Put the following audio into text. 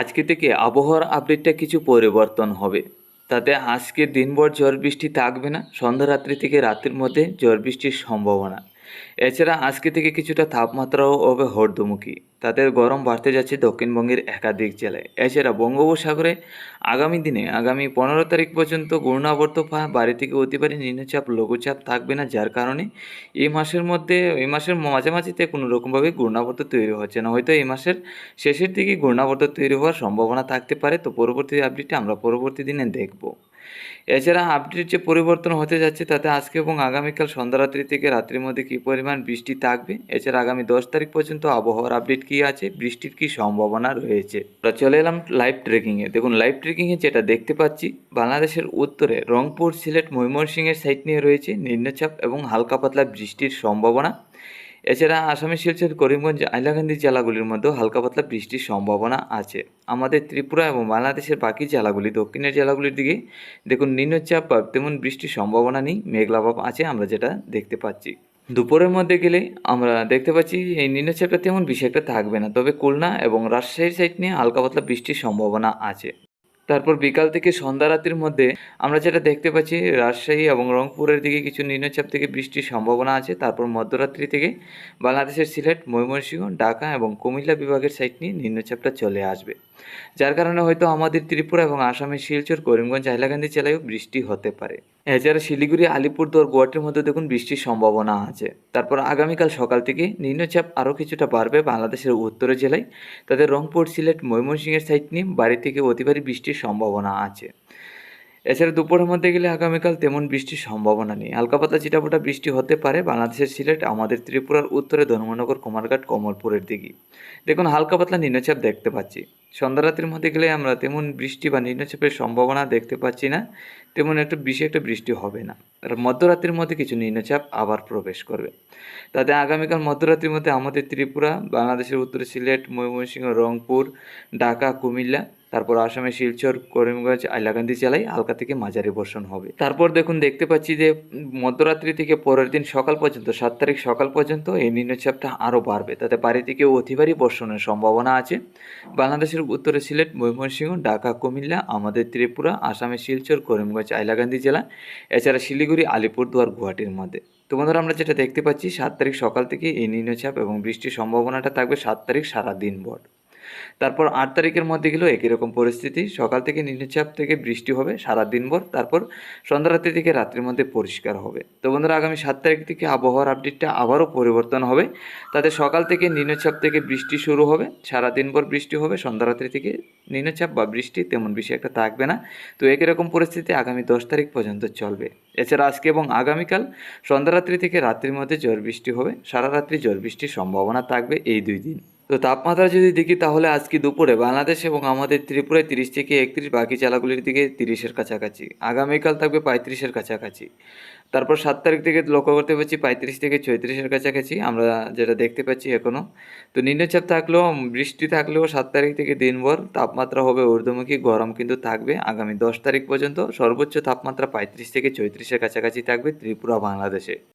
আজকে থেকে আবহাওয়ার আপডেটটা কিছু পরিবর্তন হবে। তাতে আজকে দিনভর ঝড় বৃষ্টি থাকবে না, সন্ধ্যা রাত্রি থেকে রাতের মধ্যে ঝড় বৃষ্টির সম্ভাবনা। এছাড়া আজকে থেকে কিছুটা তাপমাত্রাও হবে হর্দমুখী। তাদের গরম বাড়তে যাচ্ছে দক্ষিণবঙ্গের একাধিক জেলায়। এছাড়া বঙ্গোপসাগরে আগামী দিনে, আগামী পনেরো তারিখ পর্যন্ত ঘূর্ণাবর্ত বাড়ি থেকে অতিবারী নিম্নচাপ, লঘুচাপ থাকবে না, যার কারণে এই মাসের মধ্যে এই মাসের মাঝামাঝিতে কোনো রকমভাবে ঘূর্ণাবর্ত তৈরি হচ্ছে না। হয়তো এই মাসের শেষের দিকে ঘূর্ণাবর্ত তৈরি হওয়ার সম্ভাবনা থাকতে পারে। তো পরবর্তী আপডেটটা আমরা পরবর্তী দিনে দেখব। এছাড়া আপডেট যে পরিবর্তন হতে যাচ্ছে তাতে আজকে এবং আগামীকাল সন্ধ্যা রাত্রি থেকে রাত্রির মধ্যে কী পরিমাণ বৃষ্টি থাকবে? এছাড়া আগামী দশ তারিখ পর্যন্ত আবহাওয়ার আপডেট কী আছে? বৃষ্টির কী সম্ভাবনা রয়েছে? আমরা চলে এলাম লাইভ ট্রেকিংয়ে দেখুন লাইভ ট্রেকিংয়ে যেটা দেখতে পাচ্ছি, বাংলাদেশের উত্তরে রংপুর, সিলেট, ময়মনসিংহের সাইড নিয়ে রয়েছে নিম্নচাপ এবং হালকা পাতলা বৃষ্টির সম্ভাবনা। এছাড়া আসামের শিলচর করিমগঞ্জ আইলাকান্দি জেলাগুলির মধ্যেও হালকা পাতলা বৃষ্টির সম্ভাবনা আছে। আমাদের ত্রিপুরা এবং বাংলাদেশের বাকি জেলাগুলি, দক্ষিণের জেলাগুলির দিকে দেখুন নিম্নচাপ বা তেমন বৃষ্টির সম্ভাবনা নেই মেঘলাভাব আছে, আমরা যেটা দেখতে পাচ্ছি। দুপুরের মধ্যে গেলে আমরা দেখতে পাচ্ছি এই নিম্নচাপটা তেমন বেশি একটা থাকবে না, তবে খুলনা এবং রাজশাহীর সাইড নিয়ে হালকা পাতলা বৃষ্টির সম্ভাবনা আছে। তারপর বিকাল থেকে সন্ধ্যা রাতের মধ্যে আমরা যেটা দেখতে পাচ্ছি, রাজশাহী এবং রংপুরের দিকে কিছু নিম্নচাপ থেকে বৃষ্টির সম্ভাবনা আছে। তারপর মধ্যরাত্রি থেকে বাংলাদেশের সিলেট, ময়মনসিংহ, ঢাকা এবং কুমিল্লা বিভাগের সাইড নিয়ে নিম্নচাপটা চলে আসবে। যার কারণে হয়তো আমাদের ত্রিপুরা এবং আসামের শিলচর, করিমগঞ্জ, হাইলাকান্দি জেলায়ও বৃষ্টি হতে পারে। এছাড়া শিলিগুড়ি, আলিপুরদুয়ার, গুয়াহাটির মধ্যে দেখুন বৃষ্টির সম্ভাবনা আছে। তারপর আগামীকাল সকাল থেকে নিম্নচাপ আরও কিছুটা বাড়বে বাংলাদেশের উত্তর জেলায়। তাদের রংপুর, সিলেট, ময়মনসিংহের সাইড নিয়ে বাড়ি থেকে অতিবারী বৃষ্টির সম্ভাবনা আছে। এছাড়া দুপুরের মধ্যে গেলে আগামীকাল তেমন বৃষ্টির সম্ভাবনা নেই। হালকা পাতলা চিটাফোটা বৃষ্টি হতে পারে। বাংলাদেশের সিলেট, আমাদের ত্রিপুরার উত্তরে ধর্মনগর, কুমারঘাট, কমলপুরের দিকে। দেখুন হালকা পাতলা নিম্নচাপ দেখতে পাচ্ছি। সন্ধ্যা রাত্রির মধ্যে গেলে আমরা তেমন বৃষ্টি বা নিম্নচাপের সম্ভাবনা দেখতে পাচ্ছি না। তেমন একটা বেশি একটা বৃষ্টি হবে না। আর মধ্যরাত্রির মধ্যে কিছু নিম্নচাপ আবার প্রবেশ করবে। তাতে আগামীকাল মধ্যরাত্রির মধ্যে আমাদের ত্রিপুরা, বাংলাদেশের উত্তরে সিলেট, ময়মনসিংহ, রংপুর, ঢাকা, কুমিল্লা তারপর আসামে শিলচর, করিমগঞ্জ, আইলাকান্দি জেলায় হালকা থেকে মাঝারি বর্ষণ হবে। তারপর দেখুন, দেখতে পাচ্ছি যে মধ্যরাত্রি থেকে পরের দিন সকাল পর্যন্ত, সাত তারিখ সকাল পর্যন্ত এই নিম্নচাপটা আরও বাড়বে। তাতে বাড়ি থেকে অতি ভারী বর্ষণের সম্ভাবনা আছে। বাংলাদেশের উত্তরে সিলেট, ময়মনসিংহ, ঢাকা, কুমিল্লা, আমাদের ত্রিপুরা, আসামে শিলচর, করিমগঞ্জ, আইলাকান্দি জেলা, এছাড়া শিলিগুড়ি, আলিপুরদুয়ার, গুয়াহাটির মধ্যে। তো বন্ধুরা, আমরা যেটা দেখতে পাচ্ছি, সাত তারিখ সকাল থেকে এই নিম্নচাপ এবং বৃষ্টির সম্ভাবনাটা থাকবে সাত তারিখ সারা দিনভর তারপর আট তারিখের মধ্যে গেলেও একই রকম পরিস্থিতি। সকাল থেকে নিম্নচাপ থেকে বৃষ্টি হবে সারা দিনভর। তারপর সন্ধ্যা রাত্রি থেকে রাত্রির মধ্যে পরিষ্কার হবে। তো বন্ধুরা, আগামী সাত তারিখ থেকে আবহাওয়ার আপডেটটা আবারও পরিবর্তন হবে। তাতে সকাল থেকে নিম্নচাপ থেকে বৃষ্টি শুরু হবে, সারা দিনভর বৃষ্টি হবে। সন্ধ্যা রাত্রি থেকে নিম্নচাপ বা বৃষ্টি তেমন বেশি একটা থাকবে না। তো একই রকম পরিস্থিতি আগামী দশ তারিখ পর্যন্ত চলবে। এছাড়া আজকে এবং আগামীকাল সন্ধ্যা রাত্রি থেকে রাত্রির মধ্যে ঝড় বৃষ্টি হবে। সারা রাত্রি ঝড় বৃষ্টির সম্ভাবনা থাকবে এই দুই দিন। তো তাপমাত্রা যদি দেখি তাহলে আজকে দুপুরে বাংলাদেশ এবং আমাদের ত্রিপুরায় তিরিশ থেকে একত্রিশ, বাকি জেলাগুলির দিকে তিরিশের কাছাকাছি। আগামীকাল থাকবে পঁয়ত্রিশের কাছাকাছি। তারপর সাত তারিখ থেকে লক্ষ্য করতে পারছি পঁয়ত্রিশ থেকে ছয়ত্রিশের কাছাকাছি, আমরা যেটা দেখতে পাচ্ছি এখনও তো নিম্নচাপ থাকলেও, বৃষ্টি থাকলেও সাত তারিখ থেকে দিনভর তাপমাত্রা হবে ঊর্ধ্বমুখী, গরম কিন্তু থাকবে। আগামী দশ তারিখ পর্যন্ত সর্বোচ্চ তাপমাত্রা পঁয়ত্রিশ থেকে চৌত্রিশের কাছাকাছি থাকবে ত্রিপুরা বাংলাদেশে